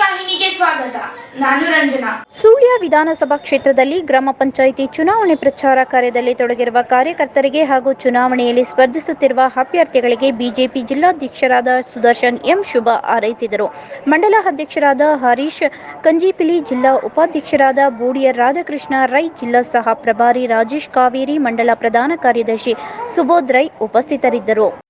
ವಾಹಿನಿಗೆ ಸ್ವಾಗತ. ನಾನು ರಂಜನಾ. ಸುಳ್ಯ ವಿಧಾನಸಭಾ ಕ್ಷೇತ್ರದಲ್ಲಿ ಗ್ರಾಮ ಪಂಚಾಯಿತಿ ಚುನಾವಣೆ ಪ್ರಚಾರ ಕಾರ್ಯದಲ್ಲಿ ತೊಡಗಿರುವ ಕಾರ್ಯಕರ್ತರಿಗೆ ಹಾಗೂ ಚುನಾವಣೆಯಲ್ಲಿ ಸ್ಪರ್ಧಿಸುತ್ತಿರುವ ಅಭ್ಯರ್ಥಿಗಳಿಗೆ ಬಿಜೆಪಿ ಜಿಲ್ಲಾಧ್ಯಕ್ಷರಾದ ಸುದರ್ಶನ್ ಎಂ ಶುಭ ಹಾರೈಸಿದರು. ಮಂಡಲ ಅಧ್ಯಕ್ಷರಾದ ಹರೀಶ್, ಕಂಜಿಪಿಲಿ ಜಿಲ್ಲಾ ಉಪಾಧ್ಯಕ್ಷರಾದ ಬೂಡಿಯ ರಾಧಾಕೃಷ್ಣ, ರೈ ಜಿಲ್ಲಾ ಸಹ ಪ್ರಭಾರಿ ರಾಜೇಶ್ ಕಾವೇರಿ, ಮಂಡಲ ಪ್ರಧಾನ ಕಾರ್ಯದರ್ಶಿ ಸುಬೋಧ್ ರೈ ಉಪಸ್ಥಿತರಿದ್ದರು.